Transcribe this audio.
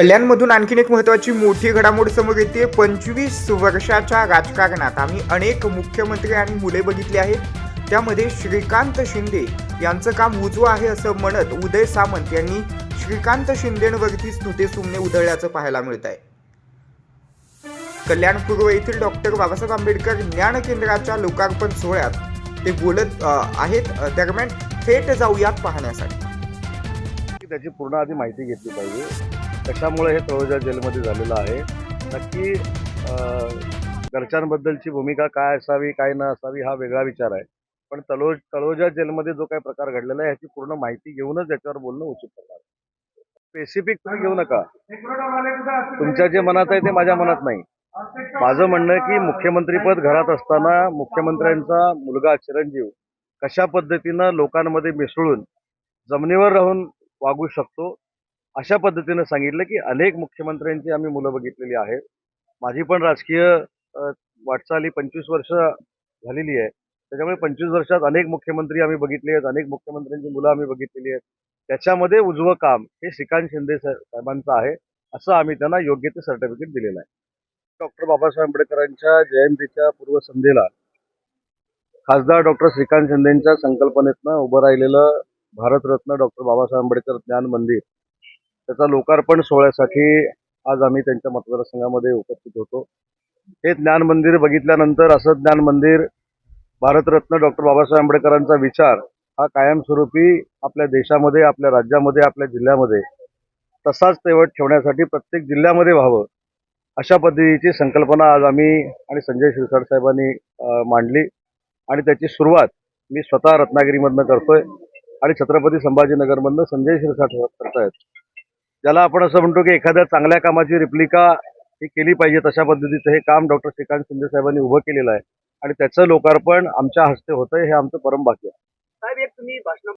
कल्याणमधून आणखीन एक महत्वाची मोठी घडामोड समोर येते. पंचवीस वर्षाच्या राजकारणात आम्ही अनेक मुख्यमंत्री आणि मुले बघितली आहेत. त्यामध्ये श्रीकांत शिंदे यांचं काम उजवं आहे असं म्हणत उदय सामंत यांनी श्रीकांत शिंदेवरती स्तुते सुमने उधळल्याचं पाहायला मिळत आहे कल्याण पूर्व येथील डॉक्टर बाबासाहेब आंबेडकर ज्ञान केंद्राच्या लोकार्पण सोहळ्यात ते बोलत आहेत. दरम्यान थेट जाऊयात पाहण्यासाठी. त्याची पूर्ण आधी माहिती घेतली पाहिजे. कशामुळे हे तळोजा जेलमध्ये झालेलं आहे. नक्की घरच्यांबद्दलची भूमिका काय असावी काय न असावी हा वेगळा विचार आहे. पण तळो तळोजा जेलमध्ये जो काही प्रकार घडलेला आहे ह्याची पूर्ण माहिती घेऊनच याच्यावर बोलणं उचित ठरणार स्पेसिफिक तुम्ही घेऊ नका. तुमच्या जे मनात आहे ते माझ्या मनात नाही. माझं म्हणणं की मुख्यमंत्रीपद घरात असताना मुख्यमंत्र्यांचा मुलगा चिरंजीव कशा पद्धतीनं लोकांमध्ये मिसळून जमिनीवर राहून वागू शकतो अशा पद्धतीनं सांगितलं की अनेक मुख्यमंत्र्यांची आम्ही मुलं बघितलेली आहेत. माझी पण राजकीय वाटचाली वाटचाल ही पंचवीस वर्ष झालेली आहे. त्याच्यामुळे पंचवीस वर्षात अनेक मुख्यमंत्री आम्ही बघितले आहेत अनेक मुख्यमंत्र्यांची मुलं आम्ही बघितलेली आहेत. त्याच्यामध्ये उजवं काम हे श्रीकांत शिंदे साहेबांचं आहे असं आम्ही त्यांना योग्य ते सर्टिफिकेट दिलेलं आहे. डॉक्टर बाबासाहेब आंबेडकरांच्या जयंतीच्या पूर्वसंध्येला खासदार डॉक्टर श्रीकांत शिंदेच्या संकल्पनेतनं उभं राहिलेलं भारतरत्न डॉक्टर बाबासाहेब आंबेडकर ज्ञान मंदिर त्याचा लोकार्पण सोहळ्यासाठी आज आम्ही त्यांच्या मतदारसंघामध्ये उपस्थित होतो. हे ज्ञान मंदिर बघितल्यानंतर असं ज्ञान मंदिर भारतरत्न डॉक्टर बाबासाहेब आंबेडकरांचा विचार हा कायमस्वरूपी आपल्या देशामध्ये आपल्या राज्यामध्ये आपल्या जिल्ह्यामध्ये तसाच तेवट ठेवण्यासाठी प्रत्येक जिल्ह्यामध्ये व्हावं अशा पद्धतीची संकल्पना आज आम्ही आणि संजय शिरसाट साहेबांनी मांडली. आणि त्याची सुरुवात मी स्वतः रत्नागिरीमधनं करतोय आणि छत्रपती संभाजीनगरमधनं संजय शिरसाट करतायत. ज्याला आपण असं म्हणतो की एखाद्या चांगल्या कामाची रिप्लिका ही केली पाहिजे तशा पद्धतीचं हे काम डॉक्टर श्रीकांत शिंदे साहेबांनी उभं केलेलं आहे. आणि त्याचं लोकार्पण आमच्या हस्ते होतंय हे आमचं परम भाग्य आहे. साहेब एक तुम्ही भाषण